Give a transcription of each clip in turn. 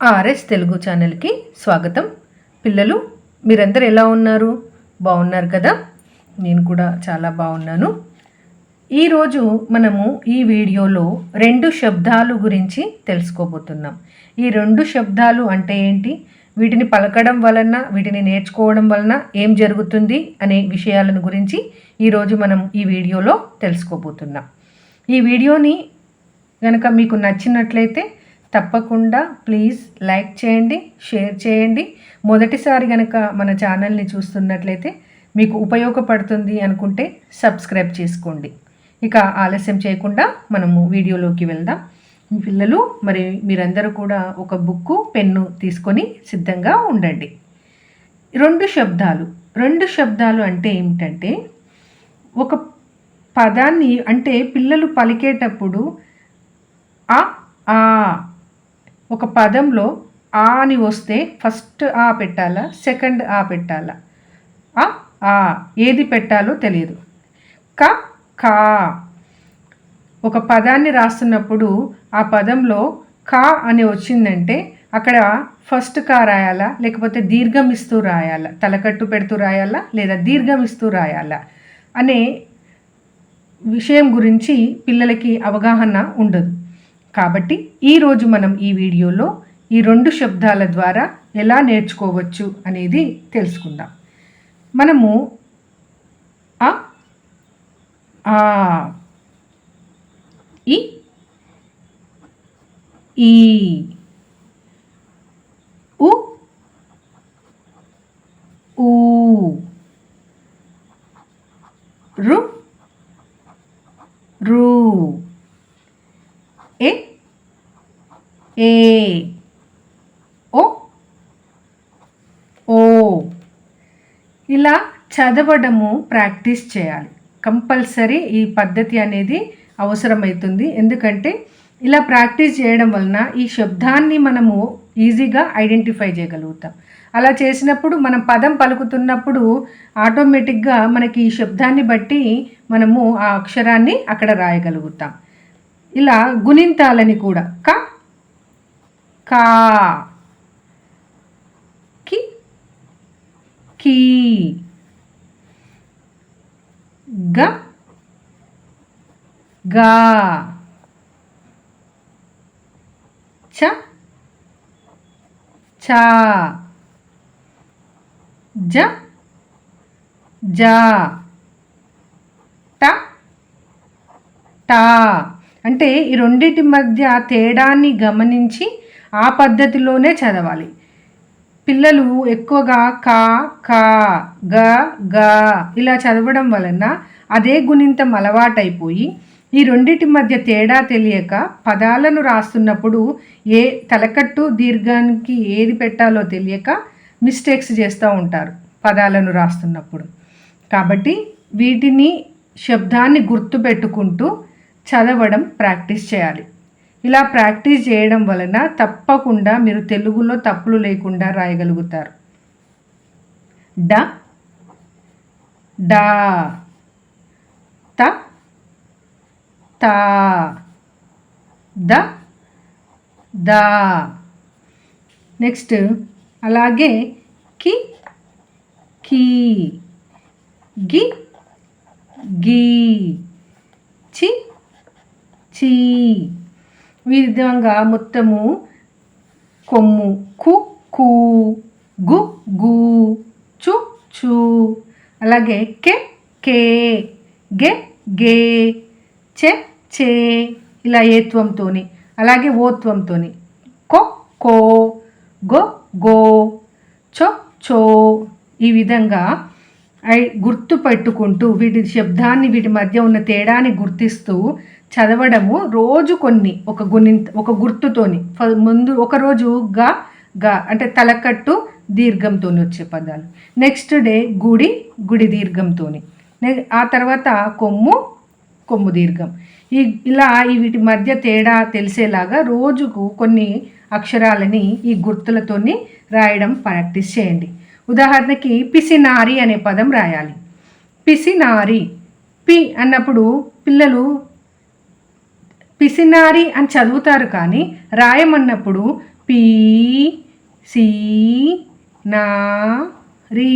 RS Telugu ఛానల్కి స్వాగతం. పిల్లలు మీరందరూ ఎలా ఉన్నారు? బాగున్నారు కదా? నేను కూడా చాలా బాగున్నాను ఈరోజు మనము ఈ వీడియోలో రెండు శబ్దాలు గురించి తెలుసుకోబోతున్నాం. ఈ రెండు శబ్దాలు అంటే ఏంటి? వీటిని పలకడం వలన వీటిని నేర్చుకోవడం వలన ఏం జరుగుతుంది అనే విషయాలను గురించి ఈరోజు మనం ఈ వీడియోలో తెలుసుకోబోతున్నాం. ఈ వీడియోని కనుక మీకు నచ్చినట్లయితే తప్పకుండా ప్లీజ్ లైక్ చేయండి షేర్ చేయండి. మొదటిసారి కనుక మన ఛానల్ని చూస్తున్నట్లయితే మీకు ఉపయోగపడుతుంది అనుకుంటే సబ్స్క్రైబ్ చేసుకోండి. ఇక ఆలస్యం చేయకుండా మనము వీడియోలోకి వెళ్దాం. మీ పిల్లలు మరి మీరందరూ కూడా ఒక బుక్కు పెన్ను తీసుకొని సిద్ధంగా ఉండండి. రెండు శబ్దాలు. రెండు శబ్దాలు అంటే ఏమిటంటే ఒక పదాన్ని అంటే పిల్లలు పలికేటప్పుడు ఆ ఆ ఒక పదంలో ఆ అని వస్తే ఫస్ట్ ఆ పెట్టాలా సెకండ్ ఆ పెట్టాలా? ఆ ఆ. ఏది పెట్టాలో తెలియదు. క కా. ఒక పదాన్ని రాస్తున్నప్పుడు ఆ పదంలో కా అని వచ్చిందంటే అక్కడ ఫస్ట్ కా రాయాలా లేకపోతే దీర్ఘం ఇస్తూ రాయాలా? తలకట్టు పెడుతూ రాయాలా లేదా దీర్ఘం ఇస్తూ రాయాలా? అనే విషయం గురించి పిల్లలకి అవగాహన ఉండదు. కాబట్టి ఈరోజు మనం ఈ వీడియోలో ఈ రెండు శబ్దాల ద్వారా ఎలా నేర్చుకోవచ్చు అనేది తెలుసుకుందాం. మనము అ ఆ ఇ ఈ ఉ ఊ రు రు ఏ ఏ ఓ ఓ. ఇలా చదవడము ప్రాక్టీస్ చేయాలి. కంపల్సరీ ఈ పద్ధతి అనేది అవసరమవుతుంది ఎందుకంటే ఇలా ప్రాక్టీస్ చేయడం వలన ఈ శబ్దాన్ని మనము ఈజీగా ఐడెంటిఫై చేయగలుగుతాం. అలా చేసినప్పుడు మనం పదం పలుకుతున్నప్పుడు ఆటోమేటిక్గా మనకి ఈ శబ్దాన్ని బట్టి మనము ఆ అక్షరాన్ని అక్కడ రాయగలుగుతాం. ఇలా గుణింతాలని కూడా క కా. కి. కీ. గ. గా. చ. చా. జ. జా. ట. టా. అంటే ఈ రెండింటి మధ్య తేడాన్ని గమనించి ఆ పద్ధతిలోనే చదవాలి. పిల్లలు ఎక్కువగా కా కా గ గ ఇలా చదవడం వలన అదే గుణింతం అలవాటైపోయి ఈ రెండింటి మధ్య తేడా తెలియక పదాలను రాస్తున్నప్పుడు ఏ తలకట్టు దీర్ఘానికి ఏది పెట్టాలో తెలియక మిస్టేక్స్ చేస్తూ ఉంటారు పదాలను రాస్తున్నప్పుడు. కాబట్టి వీటిని శబ్దాన్ని గుర్తుపెట్టుకుంటూ చదవడం ప్రాక్టీస్ చేయాలి. ఇలా ప్రాక్టీస్ చేయడం వలన తప్పకుండా మీరు తెలుగులో తప్పులు లేకుండా రాయగలుగుతారు. డ డా త తా ద దా. నెక్స్ట్ అలాగే కి కీ గి గీ చి చీ. విధంగా మొత్తము కొమ్ము. కు కు గు గు చు చు అలాగే కె కే గె గే చె చే ఇలా ఏత్వంతోని అలాగే ఓత్వంతోని కొ కో గో గో చో చో. ఈ విధంగా ఐ గుర్తు పెట్టుకుంటూ వీటి శబ్దాన్ని వీటి మధ్య ఉన్న తేడాని గుర్తిస్తూ చదవడము రోజు కొన్ని ఒక గుని ఒక గుర్తుతోని. ముందు ఒక రోజు గా గా అంటే తలకట్టు దీర్ఘంతో వచ్చే పదాలు. నెక్స్ట్ డే గుడి గుడి దీర్ఘంతోని. ఆ తర్వాత కొమ్ము కొమ్ము దీర్ఘం. ఈ ఇలా ఈ వీటి మధ్య తేడా తెలిసేలాగా రోజుకు కొన్ని అక్షరాలని ఈ గుర్తులతోని రాయడం ప్రాక్టీస్ చేయండి. ఉదాహరణకి పిసినారి అనే పదం రాయాలి. పిసినారి పి అన్నప్పుడు పిల్లలు పిసినారి అని చదువుతారు కానీ రాయమన్నప్పుడు పీ సి నా రీ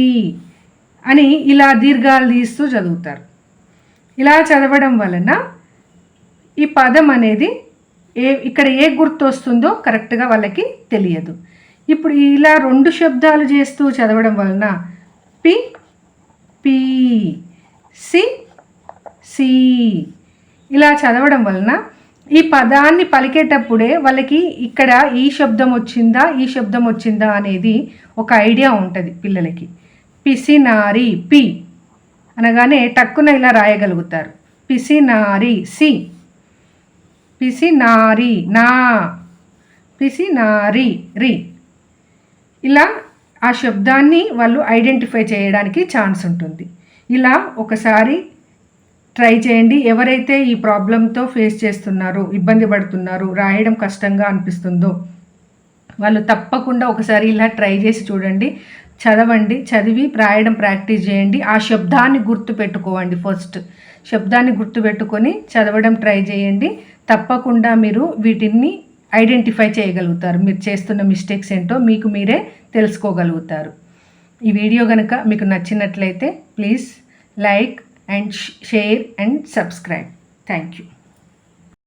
అని ఇలా దీర్ఘాలు తీస్తూ చదువుతారు. ఇలా చదవడం వలన ఈ పదం అనేది ఏ ఇక్కడ ఏ గుర్తు వస్తుందో కరెక్ట్గా వాళ్ళకి తెలియదు. ఇప్పుడు ఇలా రెండు శబ్దాలు చేస్తూ చదవడం వలన పి పి సి సి ఇలా చదవడం వలన ఈ పదాన్ని పలికేటప్పుడే వాళ్ళకి ఇక్కడ ఈ శబ్దం వచ్చిందా ఈ శబ్దం వచ్చిందా అనేది ఒక ఐడియా ఉంటుంది పిల్లలకి. పిసినారి పి. అనగానే టక్కున ఇలా రాయగలుగుతారు. పిసినారి సి. పిసినారి నా. పిసినారి రి. ఇలా ఆ శబ్దాన్ని వాళ్ళు ఐడెంటిఫై చేయడానికి ఛాన్స్ ఉంటుంది. ఇలా ఒకసారి ట్రై చేయండి. ఎవరైతే ఈ ప్రాబ్లంతో ఫేస్ చేస్తున్నారో ఇబ్బంది పడుతున్నారో రాయడం కష్టంగా అనిపిస్తుందో వాళ్ళు తప్పకుండా ఒకసారి ఇలా ట్రై చేసి చూడండి. చదవండి చదివి రాయడం ప్రాక్టీస్ చేయండి. ఆ శబ్దాన్ని గుర్తు పెట్టుకోవండి ఫస్ట్ శబ్దాన్ని గుర్తుపెట్టుకొని చదవడం ట్రై చేయండి. తప్పకుండా మీరు వీటిని ఐడెంటిఫై చేయగలుగుతారు. మీరు చేస్తున్న మిస్టేక్స్ ఏంటో మీకు మీరే తెలుసుకోగలుగుతారు. ఈ వీడియో కనుక మీకు నచ్చినట్లయితే please like and share and subscribe. Thank you.